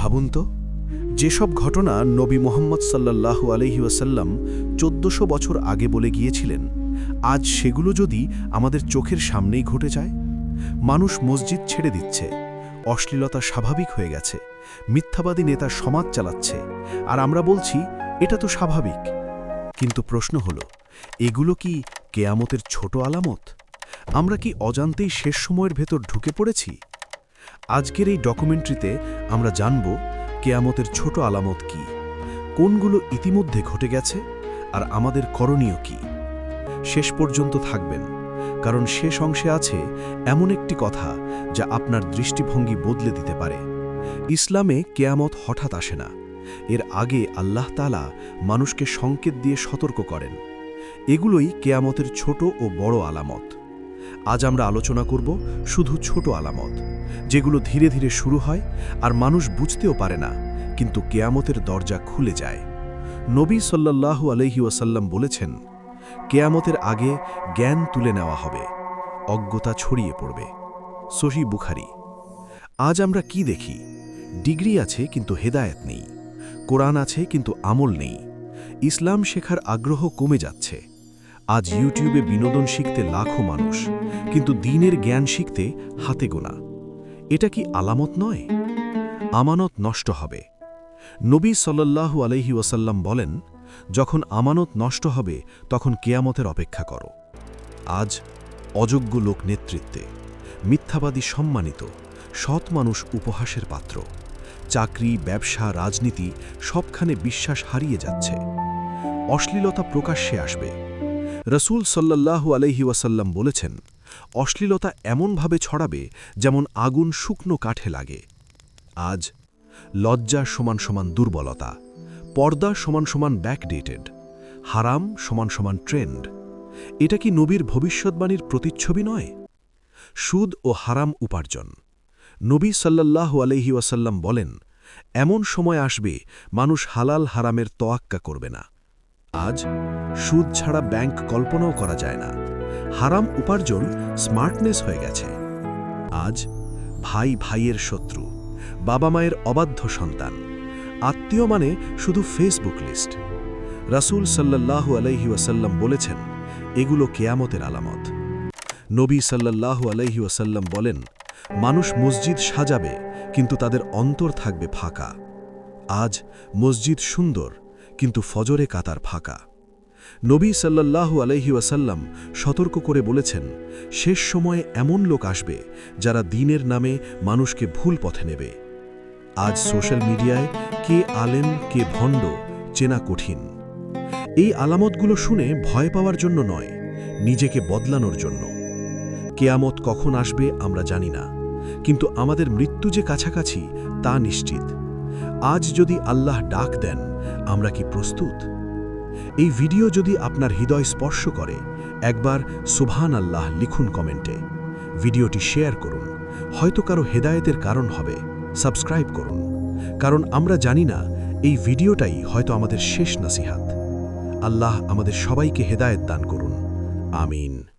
ভাবুন তো, যেসব ঘটনা নবী মোহাম্মদ সাল্লাল্লাহু আলহি ওয়াসাল্লাম চোদ্দশো বছর আগে বলে গিয়েছিলেন, আজ সেগুলো যদি আমাদের চোখের সামনেই ঘটে যায়, মানুষ মসজিদ ছেড়ে দিচ্ছে, অশ্লীলতা স্বাভাবিক হয়ে গেছে, মিথ্যাবাদী নেতা সমাজ চালাচ্ছে, আর আমরা বলছি, এটা তো স্বাভাবিক। কিন্তু প্রশ্ন হল, এগুলো কি কেয়ামতের ছোট আলামত? আমরা কি অজান্তেই শেষ সময়ের ভেতর ঢুকে পড়েছি? আজকের এই ডকুমেন্টারিতে আমরা জানব কেয়ামতের ছোট আলামত কি, কোনগুলো ইতিমধ্যে ঘটে গেছে আর আমাদের করণীয় কি। শেষ পর্যন্ত থাকবেন, কারণ শেষ অংশে আছে এমন একটি কথা যা আপনার দৃষ্টিভঙ্গি বদলে দিতে পারে। ইসলামে কেয়ামত হঠাৎ আসে না, এর আগে আল্লাহ তালা মানুষকে সংকেত দিয়ে সতর্ক করেন। এগুলোই কেয়ামতের ছোট ও বড় আলামত। আজ আমরা আলোচনা করব শুধু ছোট আলামত, যেগুলো ধীরে ধীরে শুরু হয় আর মানুষ বুঝতেও পারে না, কিন্তু কেয়ামতের দরজা খুলে যায়। নবী সাল্লাল্লাহু আলহি ওয়াসাল্লাম বলেছেন, কেয়ামতের আগে জ্ঞান তুলে নেওয়া হবে, অজ্ঞতা ছড়িয়ে পড়বে। সহি বুখারি। আজ আমরা কি দেখি? ডিগ্রি আছে কিন্তু হেদায়েত নেই, কোরআন আছে কিন্তু আমল নেই, ইসলাম শেখার আগ্রহ কমে যাচ্ছে। আজ ইউটিউবে বিনোদন শিখতে লাখো মানুষ, কিন্তু দিনের জ্ঞান শিখতে হাতে গোনা। এটা কি আলামত নয়? আমানত নষ্ট হবে। নবী সাল্লাল্লাহু আলহি ওয়াসাল্লাম বলেন, যখন আমানত নষ্ট হবে, তখন কেয়ামতের অপেক্ষা করো। আজ অযোগ্য লোক নেতৃত্বে, মিথ্যাবাদী সম্মানিত, সৎ মানুষ উপহাসের পাত্র। চাকরি, ব্যবসা, রাজনীতি সবখানে বিশ্বাস হারিয়ে যাচ্ছে। অশ্লীলতা প্রকাশ্যে আসবে। রসুল সাল্লাল্লাহু আলহি ওয়াসাল্লাম বলেছেন, অশ্লীলতা এমনভাবে ছড়াবে যেমন আগুন শুকনো কাঠে লাগে। আজ, লজ্জা সমান সমান দুর্বলতা, পর্দা সমান সমান ব্যাকডেটেড হারাম সমান সমান ট্রেন্ড এটা কি নবীর ভবিষ্যৎবাণীর প্রতিচ্ছবি নয়? সুদ ও হারাম উপার্জন। নবী সাল্লাল্লাহু আলহি ওয়াসাল্লাম বলেন, এমন সময় আসবে মানুষ হালাল হারামের তোয়াক্কা করবে না। আজ সুদ ছাড়া ব্যাংক কল্পনাও করা যায় না। হারাম উপার্জন স্মার্টনেস হয়ে গেছে। আজ ভাই ভাইয়ের শত্রু, বাবা মায়ের অবাধ্য সন্তান, আত্মীয় মানে শুধু ফেসবুক লিস্ট রাসূল সাল্লাল্লাহু আলাইহি ওয়াসাল্লাম বলেছেন, এগুলো কেয়ামতের আলামত। নবী সাল্লাল্লাহু আলাইহি ওয়াসাল্লাম বলেন, মানুষ মসজিদ সাজাবে, কিন্তু তাদের অন্তর থাকবে ফাঁকা। আজ মসজিদ সুন্দর কিন্তু ফজরে কাতার ফাঁকা। নবী সাল্লাল্লাহু আলাইহি ওয়াসাল্লাম সতর্ক করে বলেছেন, শেষ সময়ে এমন লোক আসবে যারা দিনের নামে মানুষকে ভুল পথে নেবে। আজ সোশ্যাল মিডিয়ায় কে আলেম, কে ভণ্ড, চেনা কঠিন। এই আলামতগুলো শুনে ভয় পাওয়ার জন্য নয়, নিজেকে বদলানোর জন্য। কেয়ামত কখন আসবে আমরা জানি না, কিন্তু আমাদের মৃত্যু যে কাছাকাছি তা নিশ্চিত। আজ যদি আল্লাহ ডাক দেন, আমরা কি প্রস্তুত? এই ভিডিও যদি আপনার হৃদয় স্পর্শ করে, একবার সুবহান আল্লাহ লিখুন কমেন্টে। ভিডিওটি শেয়ার করুন। হয়তো কারও হেদায়েতের কারণ হবে, সাবস্ক্রাইব করুন। কারণ আমরা জানি না, এই ভিডিওটাই হয়তো আমাদের শেষ নাসিহাত। আল্লাহ আমাদের সবাইকে হেদায়েত দান করুন। আমিন।